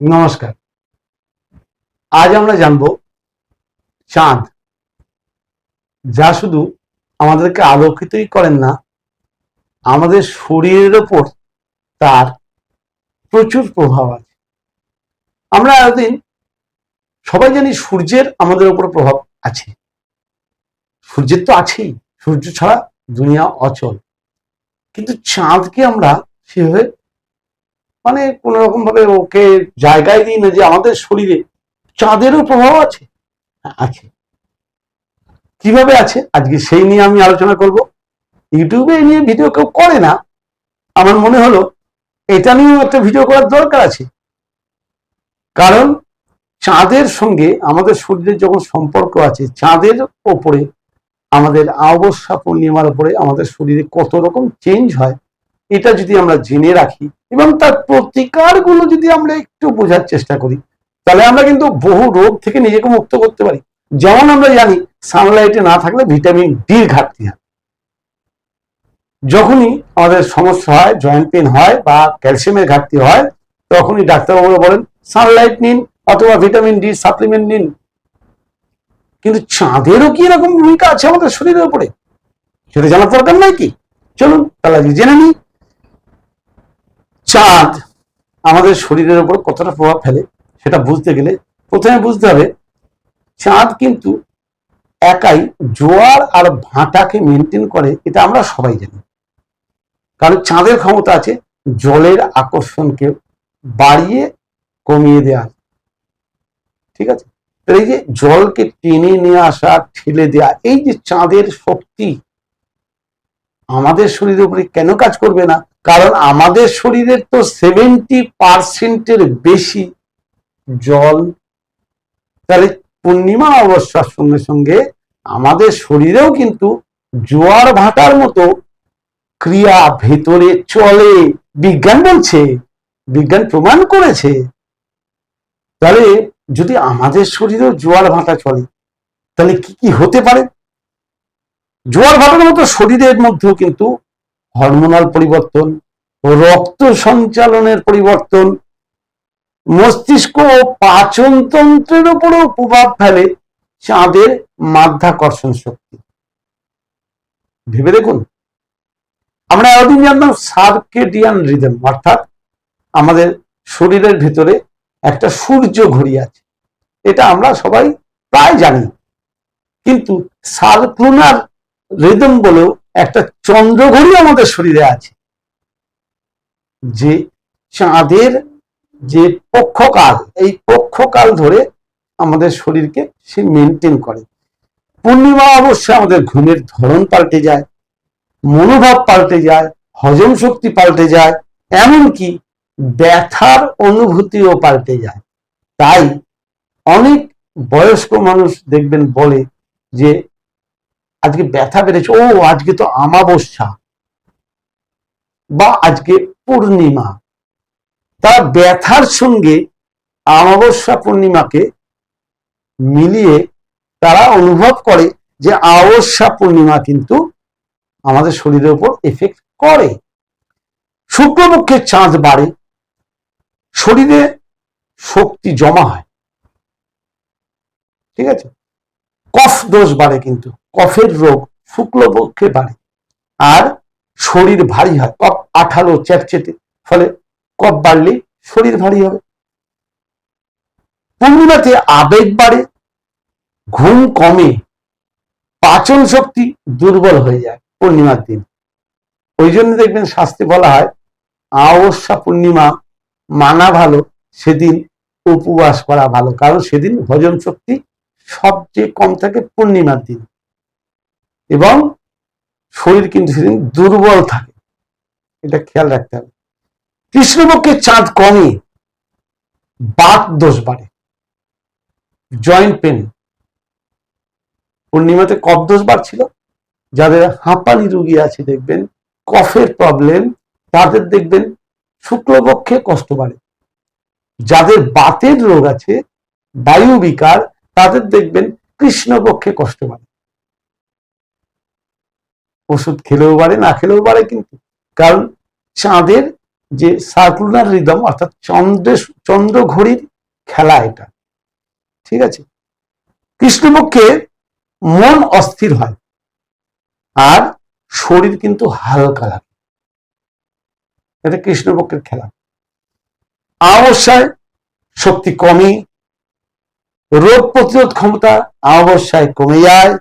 নমস্কার। আজ আমরা জানব চাঁদ। যা শুধু আমাদেরকে আলোকিতই করেন না, আমাদের শরীরের ওপর তার প্রচুর প্রভাব আছে। আমরা এতদিন সবাই জানি সূর্যের আমাদের উপর প্রভাব আছে। সূর্যের তো আছেই, সূর্য ছাড়া দুনিয়া অচল। কিন্তু চাঁদকে আমরা সেভাবে মানে কোন রকম ভাবে ওকে জায়গায় দিই না যে আমাদের শরীরে চাঁদেরও প্রভাব আছে। হ্যাঁ, আছে। কীভাবে আছে? আজকে সেই নিয়ে আমি আলোচনা করব। ইউটিউবে নিয়ে ভিডিও কেউ করে না। আমার মনে হলো এটা নিয়েও একটা ভিডিও করার দরকার আছে। কারণ চাঁদের সঙ্গে আমাদের শরীরের যখন সম্পর্ক আছে চাঁদের ওপরে আমাদের অমাবস্যা পূর্ণিমার উপরে আমাদের শরীরে কত রকম চেঞ্জ হয় এটা যদি আমরা জেনে রাখি এবং তার প্রতিকারগুলো যদি আমরা একটু বোঝার চেষ্টা করি, তাহলে আমরা কিন্তু বহু রোগ থেকে নিজেকে মুক্ত করতে পারি। যেমন আমরা জানি সানলাইটে না থাকলে ভিটামিন ডির ঘাটতি হয়। যখনই আমাদের সমস্যা হয় জয়েন্ট পেন হয় বা ক্যালসিয়ামের ঘাটতি হয়, তখনই ডাক্তারবাবুরা বলেন সানলাইট নিন অথবা ভিটামিন ডি সাপ্লিমেন্ট নিন। কিন্তু চাঁদেরও কি এরকম ভূমিকা আছে আমাদের শরীরের উপরে? সেটা জানার দরকার নাই কি? চলুন, তাহলে জেনে নিই। চাঁদ আমাদের শরীরের উপর কতটা প্রভাব ফেলে সেটা বুঝতে গেলে প্রথমে বুঝতে হবে, চাঁদ কিন্তু একাই জোয়ার আর ভাঁটাকে মেনটেন করে, এটা আমরা সবাই জানি। কারণ চাঁদের ক্ষমতা আছে জলের আকর্ষণকে বাড়িয়ে কমিয়ে দেওয়া ঠিক আছে? এই যে জলকে টেনে নিয়ে আসা, ঠেলে দেওয়া, এই যে চাঁদের শক্তি আমাদের শরীরের উপরে কেন কাজ করবে না? কারণ আমাদের শরীরের তো সেভেন্টি পার্সেন্টের বেশি জল, তাহলে পূর্ণিমা অবস্যার সঙ্গে সঙ্গে আমাদের শরীরেও কিন্তু জোয়ার ভাটার মতো ক্রিয়া ভেতরে চলে। বিজ্ঞান বলছে, বিজ্ঞান প্রমাণ করেছে। তাহলে যদি আমাদের শরীরেও জোয়ার ভাটা চলে, তাহলে কি কি হতে পারে? জোয়ার ভাটার মতো শরীরের মধ্যেও কিন্তু হরমোনাল পরিবর্তন, রক্ত সঞ্চালনের পরিবর্তন, মস্তিষ্ক ও পাচনতন্ত্রের উপরেও প্রভাব ফেলে চাঁদের মাধ্যাকর্ষণ শক্তি। ভেবে দেখুন, আমরা এতদিন জানতাম সার্কেডিয়ান রিদম, অর্থাৎ আমাদের শরীরের ভিতরে একটা সূর্য ঘড়ি আছে। এটা আমরা সবাই প্রায় জানি। কিন্তু সার্ক্লুনার রিদম বলেও একটা চন্দ্র ঘড়ি আমাদের শরীরে আছে। যে চাঁদের যে পক্ষকাল, এই পক্ষকাল ধরে আমাদের শরীরকে সে মেনটেন করে। পূর্ণিমা অবশ্যই আমাদের ঘুমের ধরন পাল্টে যায়, মনোভাব পাল্টে যায়, হজম শক্তি পাল্টে যায়, এমনকি ব্যথার অনুভূতিও পাল্টে যায়। তাই অনেক বয়স্ক মানুষ দেখবেন বলে যে আজকে ব্যথা বেড়েছে। ও, আজকে তো আমাবস্যা। বা আজকে পূর্ণিমা। তারা ব্যথার সঙ্গে আমাবস্যা পূর্ণিমাকে মিলিয়ে তারা অনুভব করে যে আমাবস্যা পূর্ণিমা কিন্তু আমাদের শরীরের উপর এফেক্ট করে। শুক্রপক্ষে চাঁদ বাড়ে। শরীরে শক্তি জমা হয়। ঠিক আছে? কফ দোষ বাড়ে কিন্তু। কফের রোগ শুক্লপক্ষে বাড়ে। আর শরীর ভারী হয়, কফ আঠালো চ্যাপচেটে ফলে কফ বাড়লে শরীর ভারী হবে। পূর্ণিমাতে আবেগ বাড়ে, ঘুম কমে, পাচন শক্তি দুর্বল হয়ে যায় পূর্ণিমার দিন। ওই জন্য দেখবেন শাস্তি বলা হয় অমাবস্যা পূর্ণিমা মানা ভালো, সেদিন উপবাস করা ভালো। কারণ সেদিন হজম শক্তি সবচেয়ে কম থাকে পূর্ণিমার দিন। এবং শরীর কিন্তু সেদিন দুর্বল থাকে। এটা খেয়াল রাখতে হবে। কৃষ্ণপক্ষে চাঁদ কমে বাত দোষ বাড়ে। Joint pain. পূর্ণিমাতে কফ দোষ বাড়ছিল। যাদের হাঁপানি রুগী আছে দেখবেন, কফের প্রবলেম তাদের দেখবেন শুক্লপক্ষে কষ্ট বাড়ে। যাদের বাতের রোগ আছে বায়ু বিকার তাদের দেখবেন কৃষ্ণপক্ষে কষ্ট বাড়ে। ওষুধ খেলেও বাড়ে, না খেলেও বাড়ে কিন্তু। কারণ চাঁদের যে সার্কুলার রিদম অর্থাৎ চন্দ্রের চন্দ্র ঘড়ির খেলা এটা। ঠিক আছে? কৃষ্ণপক্ষে মন অস্থির হয়, আর শরীর কিন্তু হালকা লাগে এটা কৃষ্ণপক্ষের খেলা। অমাবস্যায় শক্তি কমে, রোগ প্রতিরোধ ক্ষমতা অমাবস্যায় কমে যায়,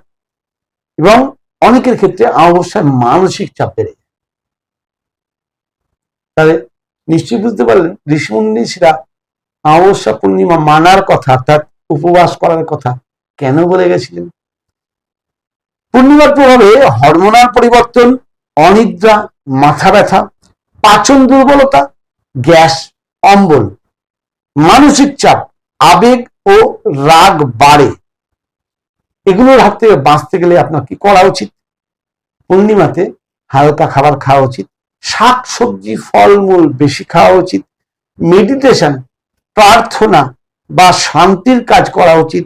এবং অনেকের ক্ষেত্রে অমাবস্যায় মানসিক চাপ বেড়ে যায়। তাহলে নিশ্চয়ই বুঝতে পারলেন ঋষিমুনিষরা অমাবস্যা পূর্ণিমা মানার কথা অর্থাৎ উপবাস করার কথা কেন বলে গেছিলেন? পূর্ণিমার প্রভাবে হরমোনাল পরিবর্তন, অনিদ্রা, মাথা ব্যথা, পাচন দুর্বলতা, গ্যাস, অম্বল, মানসিক চাপ, আবেগ ও রাগ বাড়ে। এগুলোর হাত থেকে বাঁচতে গেলে আপনার কি করা উচিত? পূর্ণিমাতে হালকা খাবার খাওয়া উচিত, শাক, সবজি, ফলমূল বেশি খাওয়া উচিত মেডিটেশন প্রার্থনা বা শান্তির কাজ করা উচিত,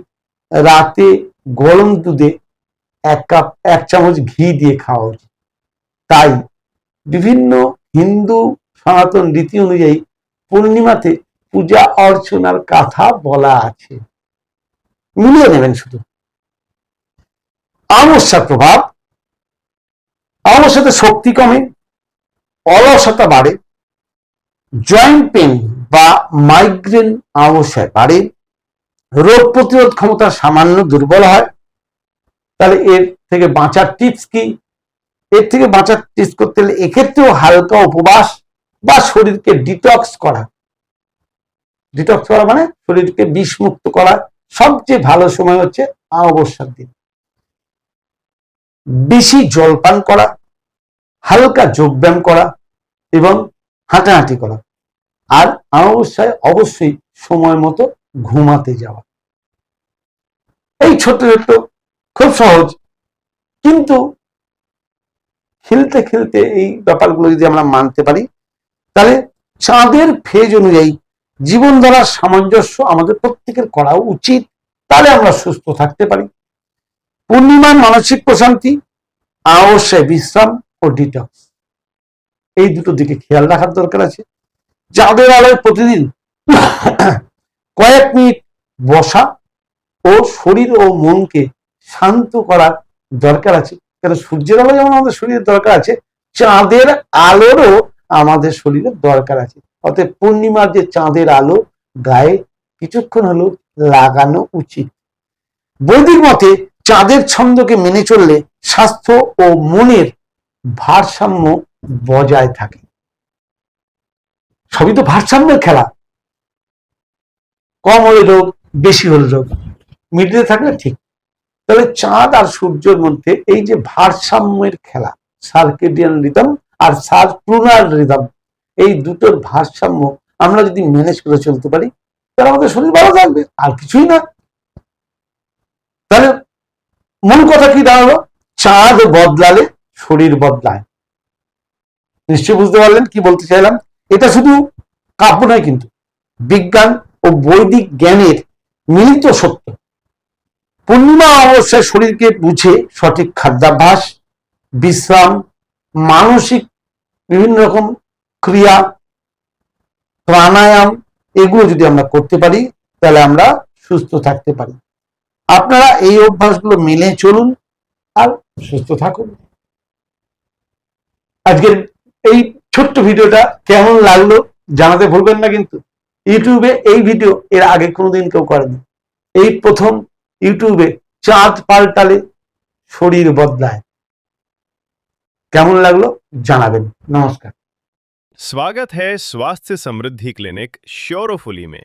রাতে গরম দুধে এক কাপ, এক চামচ ঘি দিয়ে খাওয়া উচিত। তাই বিভিন্ন হিন্দু সনাতন রীতি অনুযায়ী পূর্ণিমাতে পূজা অর্চনার কথা বলা আছে। মিলিয়ে নেবেন শুধু। অমাবস্যার প্রভাব অমাবস্যাতে শক্তি কমে, অলসতা বাড়ে জয়েন্ট পেন বা মাইগ্রেন অমাবস্যায় বাড়ে, রোগ প্রতিরোধ ক্ষমতা সামান্য দুর্বল হয়, তাহলে এর থেকে বাঁচার টিপস কি? এর থেকে বাঁচার টিপস করতে হলে এক্ষেত্রেও হালকা উপবাস বা শরীরকে ডিটক্স করা। ডিটক্স করা মানে শরীরকে বিষমুক্ত করা। সবচেয়ে ভালো সময় হচ্ছে অমাবস্যার দিন। বেশি জলপান করা, হালকা যোগব্যায়াম করা এবং হাঁটাহাঁটি করা। আর অবস্থায় অবশ্যই সময় মতো ঘুমাতে যাওয়া। এই ছোট্ট ছোট্ট, খুব সহজ, কিন্তু খেলতে খেলতে এই ব্যাপারগুলো যদি আমরা মানতে পারি, তাহলে চাঁদের ফেজ অনুযায়ী জীবনধারার সামঞ্জস্য আমাদের প্রত্যেকের করা উচিত, তাহলে আমরা সুস্থ থাকতে পারি। পূর্ণিমার মানসিক প্রশান্তি অবশ্যই বিশ্রাম ও ডিটক্স এই দুটো দিকে খেয়াল রাখার দরকার আছে। যাদের আলোয় প্রতিদিন কয়েক মিনিট বসা ও শরীর ও মনকে শান্ত করার দরকার আছে। কেন সূর্যের আলো যেমন আমাদের শরীরের দরকার আছে, চাঁদের আলোরও আমাদের শরীরের দরকার আছে। অতএব পূর্ণিমার যে চাঁদের আলো গায়ে কিছুক্ষণ হলেও লাগানো উচিত। বৈদিক মতে চাঁদের ছন্দকে মেনে চললে স্বাস্থ্য ও মনের ভারসাম্য বজায় থাকে। সবই তো ভারসাম্যের খেলা। কম হলে রোগ, বেশি হলে রোগ। মিডিয়ে থাকলে ঠিক। তাহলে চাঁদ আর সূর্যের মধ্যে এই যে ভারসাম্যের খেলা, সার্কেডিয়ান রিদম আর সার্কুলার রিদম, এই দুটোর ভারসাম্য আমরা যদি ম্যানেজ করে চলতে পারি, তাহলে আমাদের শরীর ভালো থাকবে, আর কিছুই না। তাহলে মূল কথা কি দাঁড়াল? চাঁদ বদলালে শরীর বদলায়। নিশ্চয় বুঝতে পারলেন কি বলতে চাইলাম? এটা শুধু কাব্য নয় কিন্তু, বিজ্ঞান ও বৈদিক জ্ঞানের মিলিত সত্য। পূর্ণিমা অবস্থায় শরীরকে বুঝে সঠিক খাদ্যাভ্যাস, বিশ্রাম, মানসিক বিভিন্ন রকম ক্রিয়া, প্রাণায়াম, এগুলো যদি আমরা করতে পারি, তাহলে আমরা সুস্থ থাকতে পারি। আপনারা এই অভ্যাসগুলো মেনে চলুন আর সুস্থ থাকুন আজকের এই ছোট্ট ভিডিওটা কেমন লাগলো জানাতে ভুলবেন না কিন্তু ইউটিউবে এই ভিডিও এর আগে কোনোদিন কেউ করেনি এই প্রথম ইউটিউবে চাঁদ পাল্টালে শরীর বদলায় কেমন লাগলো জানাবেন নমস্কার स्वागत है स्वास्थ्य समृद्धि क्लिनिक श्योरोफुली में